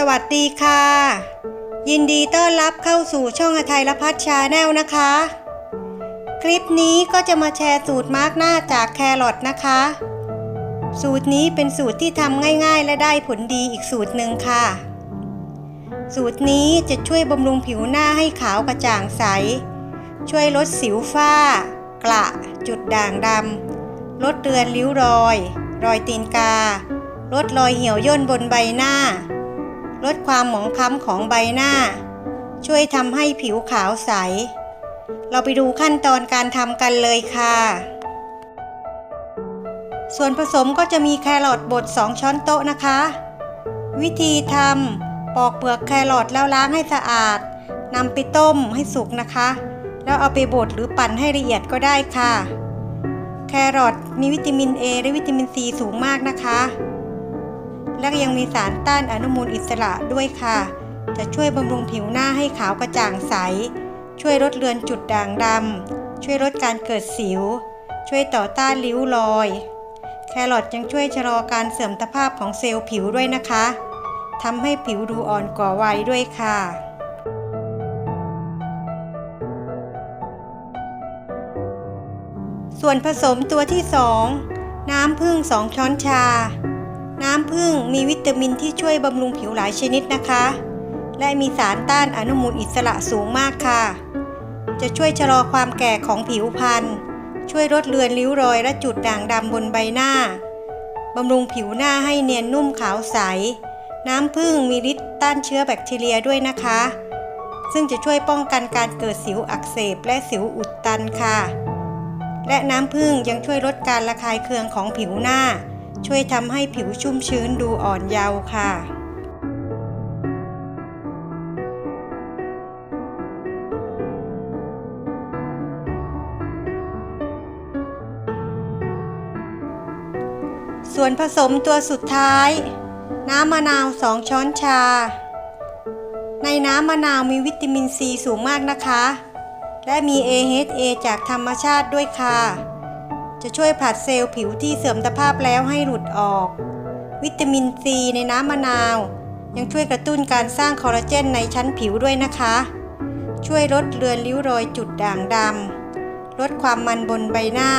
สวัสดีค่ะ ยินดีต้อนรับเข้าสู่ช่องอไทยรพัฒชาแนลนะคะ คลิปนี้ก็จะมาแชร์สูตรมาร์กหน้าจากแครอทนะคะ สูตรนี้เป็นสูตรที่ทำง่ายๆ และได้ผลดีอีกสูตรหนึ่งค่ะ สูตรนี้จะช่วยบำรุงผิวหน้าให้ขาวกระจ่างใส ช่วยลดสิวฝ้า กระ จุดด่างดำลดเรือนริ้วรอย รอยตีนกา ลดรอยเหี่ยวย่นบนใบหน้า ลดความหมองคล้ำของใบหน้า ช่วยทำให้ผิวขาวใส เราไปดูขั้นตอนการทำกันเลยค่ะ ส่วนผสมก็จะมีแครอทบด 2 ช้อนโต๊ะนะคะ วิธีทำปอกเปลือกแครอทแล้วล้างให้สะอาดนำไปต้มให้สุกนะคะ แล้วเอาไปบดหรือปั่นให้ละเอียดก็ได้ค่ะ แครอทมีวิตามิน A และวิตามิน C สูงมากนะคะ และยังมีสารต้านอนุมูลอิสระด้วยค่ะ จะช่วยบำรุงผิวหน้าให้ขาวกระจ่างใส ช่วยลดเลือนจุดด่างดำ ช่วยลดการเกิดสิว ช่วยต่อต้านริ้วรอย แครอทยังช่วยชะลอการเสื่อมสภาพของเซลล์ผิวด้วยนะคะทำให้ผิวดูอ่อนกว่าวัยด้วยค่ะส่วนผสมตัวที่ 2 น้ำผึ้ง2 ช้อนชา น้ำผึ้งมีวิตามินที่ช่วยบำรุงผิวหลายชนิดนะคะ และมีสารต้านอนุมูลอิสระสูงมากค่ะ จะช่วยชะลอความแก่ของผิวพรรณช่วยลดเลือนริ้วรอยและจุดด่างดำบนใบหน้าบำรุงผิวหน้าให้เนียนนุ่มขาวใส น้ำผึ้งมีฤทธิ์ต้านเชื้อแบคทีเรียด้วยนะคะ ซึ่งจะช่วยป้องกันการเกิดสิวอักเสบและสิวอุดตันค่ะ และน้ำผึ้งยังช่วยลดการระคายเคืองของผิวหน้า ช่วยทำให้ผิวชุ่มชื้นดูอ่อนเยาว์ค่ะ ส่วนผสมตัวสุดท้าย น้ำมะนาว 2 ช้อนชา ในน้ำมะนาวมีวิตามินซีสูงมากนะคะ และมี AHA จากธรรมชาติด้วยค่ะ จะช่วยผลัดเซลล์ผิวที่เสื่อมสภาพแล้วให้หลุดออก วิตามินซีในน้ำมะนาว ยังช่วยกระตุ้นการสร้างคอลลาเจนในชั้นผิวด้วยนะคะ ช่วยลดเลือนริ้วรอยจุดด่างดำลดความมันบนใบหน้า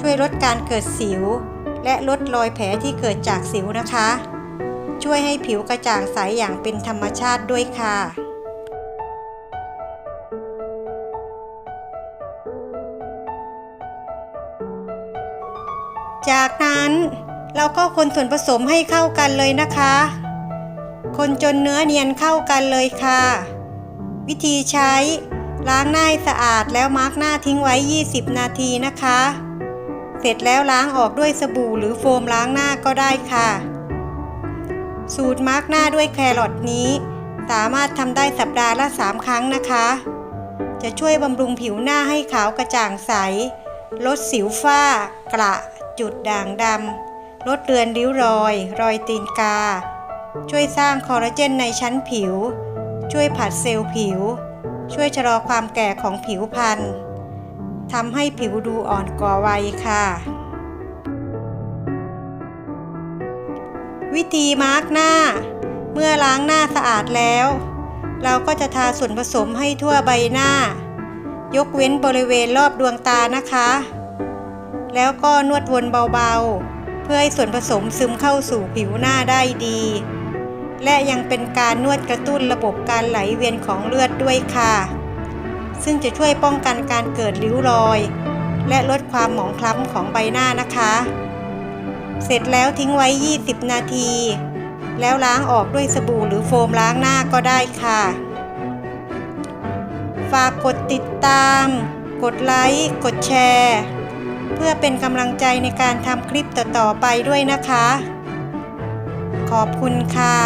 ช่วยลดการเกิดสิว และลดรอยแผลที่เกิดจากสิวนะคะ ช่วยให้ผิวกระจ่างใสอย่างเป็นธรรมชาติด้วยค่ะ จากนั้นเราก็คนส่วนผสมให้เข้ากันเลยนะคะ คนจนเนื้อเนียนเข้ากันเลยค่ะ วิธีใช้ล้างหน้าให้สะอาดแล้วมาร์กหน้าทิ้งไว้ 20 นาทีนะคะ เสร็จแล้วล้างออกด้วยสบู่หรือโฟมล้างหน้าก็ได้ค่ะ สูตรมาร์กหน้าด้วยแครอทนี้ สามารถทำได้สัปดาห์ละ 3 ครั้งนะคะ จะช่วยบำรุงผิวหน้าให้ขาวกระจ่างใส ลดสิวฝ้ากระ จุดด่างดำลดเลือนริ้วรอย รอยตีนกา ช่วยสร้างคอลลาเจนในชั้นผิว ช่วยผัดเซลล์ผิว ช่วยชะลอความแก่ของผิวพรรณทำให้ผิวดูอ่อนกว่าวัยค่ะ วิธีมาร์กหน้า เมื่อล้างหน้าสะอาดแล้ว เราก็จะทาส่วนผสมให้ทั่วใบหน้า ยกเว้นบริเวณรอบดวงตานะคะ แล้วก็นวดวนเบาๆ เพื่อให้ส่วนผสมซึมเข้าสู่ผิวหน้าได้ดี และยังเป็นการนวดกระตุ้นระบบการไหลเวียนของเลือดด้วยค่ะ ซึ่งจะช่วยป้องกันการเกิดริ้วรอย และลดความหมองคล้ำของใบหน้านะคะ เสร็จแล้วทิ้งไว้ 20 นาที แล้วล้างออกด้วยสบู่หรือโฟมล้างหน้าก็ได้ค่ะ ฝากกดติดตาม กดไลค์ กดแชร์ เพื่อเป็นกำลังใจในการทำคลิปต่อๆไปด้วยนะคะ ขอบคุณค่ะ